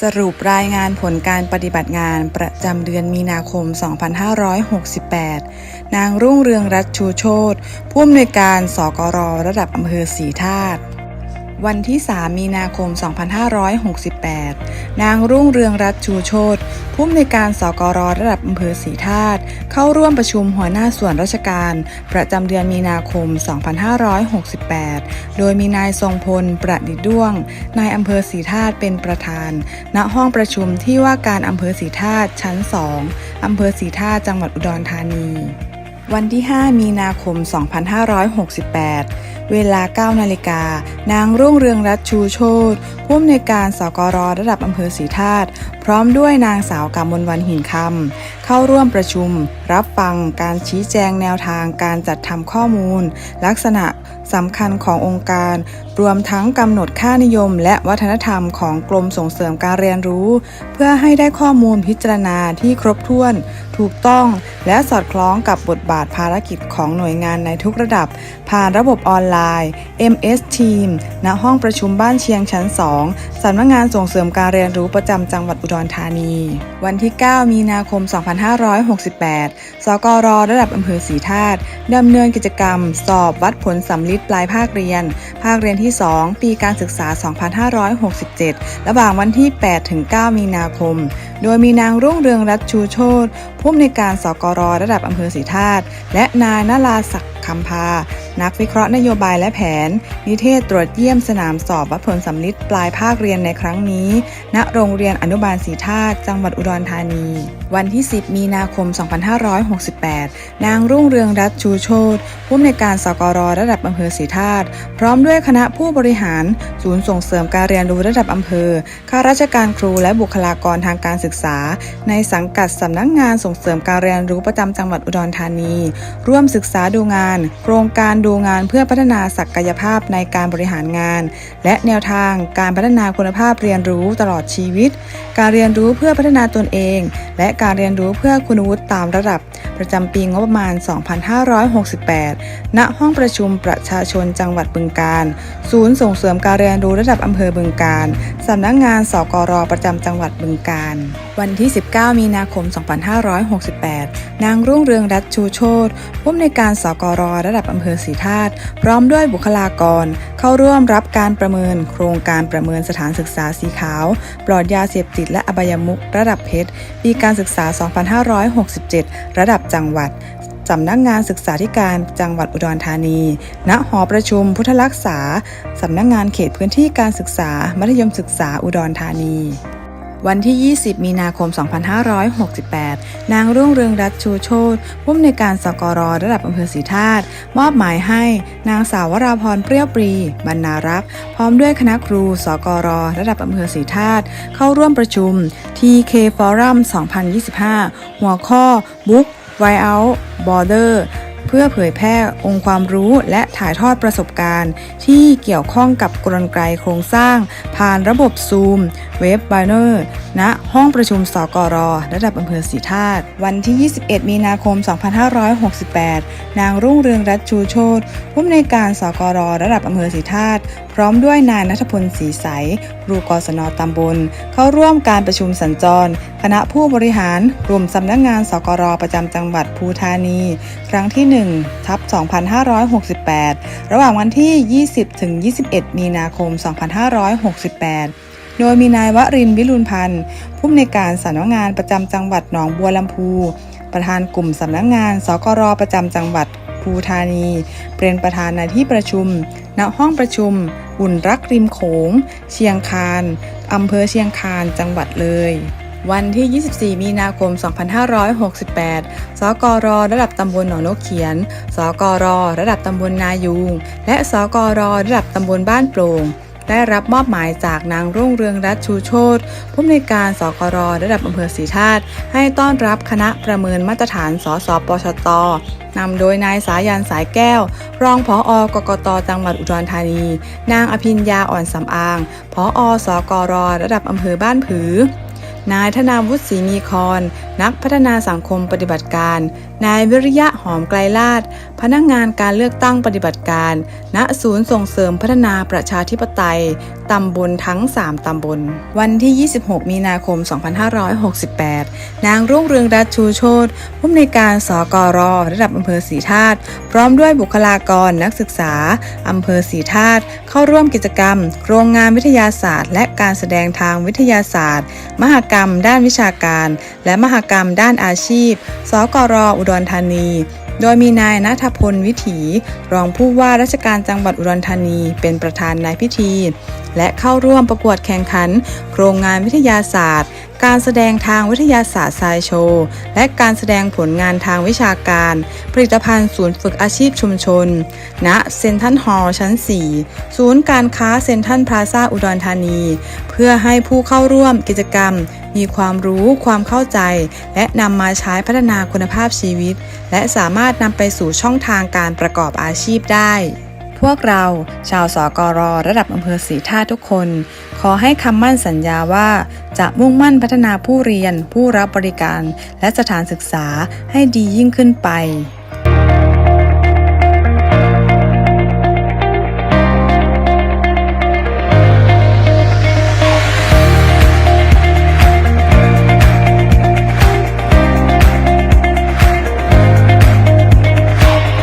สรุปรายงานผลการปฏิบัติงานประจำเดือนมีนาคม 2568 นางรุ่งเรืองรัตชูโชตผู้อำนวยการสกรระดับอำเภอสีธาตุ วันที่ 3 มีนาคม 2568 นางรุ่งเรืองรัตชูโชตผู้อำนวยการสกรระดับอำเภอสีธาตุเข้าร่วมประชุมหัวหน้าส่วนราชการ ประจำเดือนมีนาคม 2568 โดยมีนายทรงพล ประดิษฐ์ด้วง นายอำเภอสีธาตุเป็นประธาน ณ ห้องประชุมที่ว่าการอำเภอสีธาตุชั้น 2อำเภอสีธาตุจังหวัดอุดรธานี วันที่ 5 มีนาคม 2568 เวลา 9 นาฬิกา นางรุ่งเรืองรัตชูโชตผู้อำนวยการสกรระดับอำเภอศรีธาตุพร้อมด้วยนางสาวกามลวันหินคำเข้าร่วมประชุม รับฟังการชี้แจงแนวทางการจัดทำข้อมูล ลักษณะสำคัญขององค์การ รวมทั้งกำหนดค่านิยม และวัฒนธรรมของกรมส่งเสริมการเรียนรู้ เพื่อให้ได้ข้อมูลพิจารณาที่ครบถ้วน ถูกต้อง และสอดคล้องกับบทบาทภารกิจของหน่วยงานในทุกระดับ ผ่านระบบออนไลน์ MS Team ณห้องประชุมบ้านเชียงชั้น 2สำนักงานส่งเสริมการเรียนรู้ประจำจังหวัดอุดรธานี วันที่ 9 มีนาคม 2568 สกรระดับอำเภอศรีธาตุดำเนินกิจกรรม สอบวัดผลสำลิตปลายภาคเรียน ภาคเรียนที่ 2 ปีการศึกษา 2567 ระหว่างวันที่ 8 ถึง 9 มีนาคม โดยมีนางรุ่งเรืองรัตชูโชตผู้อำนวยการสกรระดับอำเภอศรีธาตุและนายนราศักดิ์คำพา นักวิเคราะห์นโยบายและแผน นิเทศตรวจเยี่ยมสนามสอบวัดผลสำลิดปลายภาคเรียนในครั้งนี้ ณโรงเรียนอนุบาลศรีธาตุจังหวัดอุดรธานี วันที่ 10 มีนาคม 2568 นางรุ่งเรืองรัตชูโชตผู้อำนวยการสกรระดับอำเภอศรีธาตุพร้อมด้วยคณะผู้บริหาร ศูนย์ส่งเสริมการเรียนรู้ระดับอำเภอข้าราชการครูและบุคลากรทางการศึกษา ในสังกัดสำนักงานส่งเสริมการเรียนรู้ประจำจังหวัดอุดรธานี ร่วมศึกษาดูงาน โครงการดูงานเพื่อพัฒนาศักยภาพในการบริหารงาน และแนวทางการพัฒนาคุณภาพเรียนรู้ตลอดชีวิต การเรียนรู้เพื่อพัฒนาตนเอง และการเรียนรู้เพื่อคุณวุฒิตามระดับ ประจำปีงบประมาณ 2568 ณ ห้องประชุมประชาชนจังหวัดบึงการ ศูนย์ส่งเสริมการเรียนรู้ระดับอำเภอบึงการ สำนักงานสกรประจำจังหวัดบึงการวันที่ 19 มีนาคม 2568 นางรุ่งเรืองรัตชูโชตผู้อำนวยการสกรระดับอำเภอศรีธาตุพร้อมด้วยบุคลากร เข้าร่วมรับการประเมิน โครงการประเมินสถานศึกษาสีขาว ปลอดยาเสพติดและอบายมุขระดับเพชร ปีการศึกษา 2567 ระดับจังหวัดสำนักงานศึกษาธิการจังหวัดอุดรธานี ณ หอประชุมพุทธรักษา สำนักงานเขตพื้นที่การศึกษา มัธยมศึกษาอุดรธานี วันที่ 20 มีนาคม 2568 นางรุ่งเรืองรัตชูโชตผู้อำนวยการสกรระดับอำเภอศรีธาตุมอบหมายให้ นางสาววราพรเปรี้ยวปรี บรรณารักษ์ พร้อมด้วยคณะครูสกรระดับอำเภอศรีธาตุเข้าร่วมประชุม TK Forum 2025 หัวข้อ Book Why Out Border เพื่อเผยแพร่องค์ความรู้และถ่ายทอดประสบการณ์ ที่เกี่ยวข้องกับกลไกโครงสร้าง ผ่านระบบซูมเว็บไบเนอร์ ณ ห้องประชุมสกร ระดับอำเภอศรีธาตุวันที่ 21 มีนาคม 2568 นางรุ่งเรืองรัตชูโชตผู้อำนวยการสกร ระดับอำเภอศรีธาตุพร้อมด้วยนายนัทพลศรีใสครูกศนตำบล เข้าร่วมการประชุมสัญจร คณะผู้บริหารกลุ่มสำนักงานสกร ประจำจังหวัดภูธานี ครั้งที่ 1 ทับ 2568 ระหว่างวันที่ 20 ถึง 21 มีนาคม 2568 โดยมีนายวรินวิรุณพันธ์ผู้อำนวยการสำนักงานประจำจังหวัดหนองบัวลำพู ประธานกลุ่มสำนักงานสกรประจำจังหวัดภูธานี เป็นประธานในที่ประชุม ณห้องประชุมอุ่นรักริมโขง เชียงคานอำเภอเชียงคานจังหวัดเลยวันที่ 24 มีนาคม 2568 สกร ระดับตำบลหนองนกเขียน สกร ระดับตำบลนายูง และสกร ระดับตำบลบ้านโปร่ง ได้รับมอบหมายจากนางรุ่งเรืองรัตชูโชตผู้อำนวยการสกรระดับอำเภอศรีธาตุให้ต้อนรับคณะประเมินมาตรฐานสสปชตนำโดยนายสายันสายแก้ว รองผออกกตจังหวัดอุดรธานี นางอภิญญาอ่อนสำอางผอสกรระดับอำเภอบ้านผือ นายธนาวุฒิศรีมีคอนนักพัฒนาสังคมปฏิบัติการ นายวิริยะหอมไกลลาดพนักงานการเลือกตั้งปฏิบัติการ ณ ศูนย์ส่งเสริมพัฒนาประชาธิปไตย ตำบลทั้ง 3 ตำบล วันที่ 26 มีนาคม 2568 นางรุ่งเรืองรัตชูโชตผู้อำนวยการสกรระดับอำเภอศรีธาตุพร้อมด้วยบุคลากรนักศึกษาอำเภอศรีธาตุเข้าร่วมกิจกรรม โครงงานวิทยาศาสตร์ และการแสดงทางวิทยาศาสตร์ มหกรรมด้านวิชาการ และมหกรรม ด้านอาชีพ สกรอุดรธานี โดยมีนายนัทพลวิถี รองผู้ว่าราชการจังหวัดอุดรธานี เป็นประธานในพิธี และเข้าร่วมประกวดแข่งขัน โครงงานวิทยาศาสตร์ การแสดงทางวิทยาศาสตร์ไซโชว์และการแสดงผลงานทางวิชาการ ผลิตภัณฑ์ศูนย์ฝึกอาชีพชุมชน ณเซนทรัลฮอลล์ชั้น 4 ศูนย์การค้าเซนทรัลพลาซาอุดรธานี เพื่อให้ผู้เข้าร่วมกิจกรรม มีความรู้ความเข้าใจ และนำมาใช้พัฒนาคุณภาพชีวิต และสามารถนำไปสู่ช่องทางการประกอบอาชีพได้ พวกเราชาวสกรระดับอำเภอศรีท่าทุกคน ขอให้คำมั่นสัญญาว่า จะมุ่งมั่นพัฒนาผู้เรียน ผู้รับบริการ และสถานศึกษาให้ดียิ่งขึ้นไป